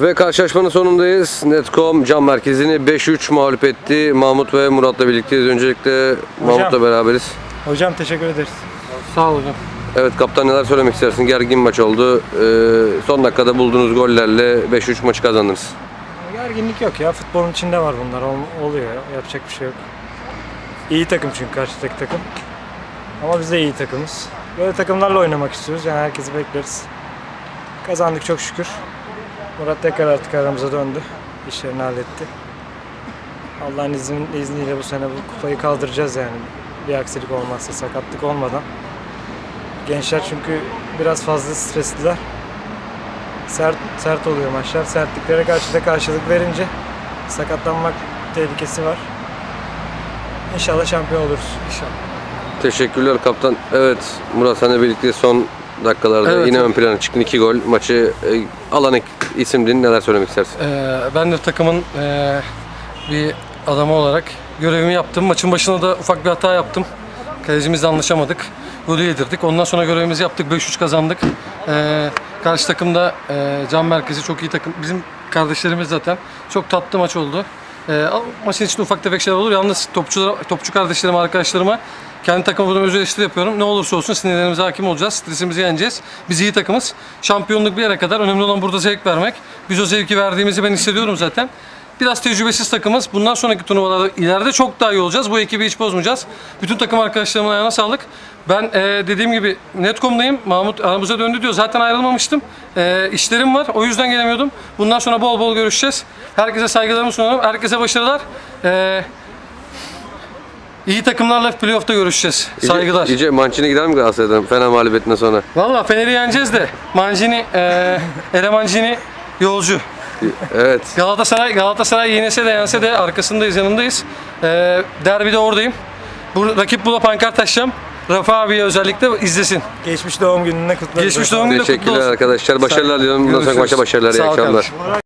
Ve karşılaşmanın sonundayız. Netcom Cam Merkezi'ni 5-3 mağlup etti. Mahmut ve Murat'la birlikteyiz. Öncelikle Mahmut'la beraberiz. Hocam teşekkür ederiz. Sağ ol hocam. Evet kaptan neler söylemek istersin? Gergin maç oldu. Ee, son dakikada bulduğunuz gollerle 5-3 maçı kazandınız. Gerginlik yok ya. Futbolun içinde var bunlar. Ol- oluyor ya. Yapacak bir şey yok. İyi takım çünkü karşıdaki takım. Ama biz de iyi takımız. Böyle takımlarla oynamak istiyoruz. Yani herkesi bekleriz. Kazandık çok şükür. Murat tekrar artık aramıza döndü. İşlerini halletti. Allah'ın izin, izniyle bu sene bu kupayı kaldıracağız yani. Bir aksilik olmazsa, sakatlık olmadan. Gençler çünkü biraz fazla stresliler. Sert sert oluyor maçlar. Sertliklere karşı da karşılık verince sakatlanmak tehlikesi var. İnşallah şampiyon oluruz. İnşallah. Teşekkürler kaptan. Evet Murat seninle birlikte son dakikalarda Evet. yine ön plana çıktın. 2 gol. Maçı e, alan isimdin. Neler söylemek istersin? Ee, ben de takımın ee, bir adamı olarak görevimi yaptım. Maçın başında da ufak bir hata yaptım. Kalecimizle anlaşamadık. Golü yedirdik. Ondan sonra görevimizi yaptık. 5-3 kazandık. Ee, karşı takımda ee, Can Merkezi çok iyi takım. Bizim kardeşlerimiz zaten. Çok tatlı maç oldu. Ee, maçın içinde ufak tefek şeyler olur. Yalnız topçu, topçu kardeşlerim, arkadaşlarıma kendi takımımdan öz eleştiri yapıyorum. Ne olursa olsun sinirlerimize hakim olacağız. Stresimizi yeneceğiz. Biz iyi takımız. Şampiyonluk bir yere kadar. Önemli olan burada zevk vermek. Biz o zevki verdiğimizi ben hissediyorum zaten. Biraz tecrübesiz takımız. Bundan sonraki turnuvalarda ileride çok daha iyi olacağız. Bu ekibi hiç bozmayacağız. Bütün takım arkadaşlarımın ayağına sağlık. Ben e, dediğim gibi Netcom'dayım. Mahmut aramıza döndü diyor. Zaten ayrılmamıştım. E, işlerim var. O yüzden gelemiyordum. Bundan sonra bol bol görüşeceğiz. Herkese saygılarımı sunuyorum. Herkese başarılar. E, iyi takımlarla playoff'ta görüşeceğiz. İyice- Saygılar. İyice Mancini gider mi Galatasaray'dan? Fena mağlubiyetinden sonra. Valla Fener'i yeneceğiz de Mancini, e, Ere Mancini yolcu. Evet. Galatasaray Galatasaray yenese de yense de arkasındayız, yanındayız. E, derbide oradayım. Bu rakip bula pankart taşıyacağım. Rafa abiye özellikle izlesin. Geçmiş doğum gününe kutlarız. Geçmiş doğum günü de kutlu Teşekkürler olsun. arkadaşlar. Başarılar diliyorum. Bundan sonraki Görüşürüz. maça başarılar. İyi Sağ ol akşamlar. kardeşim.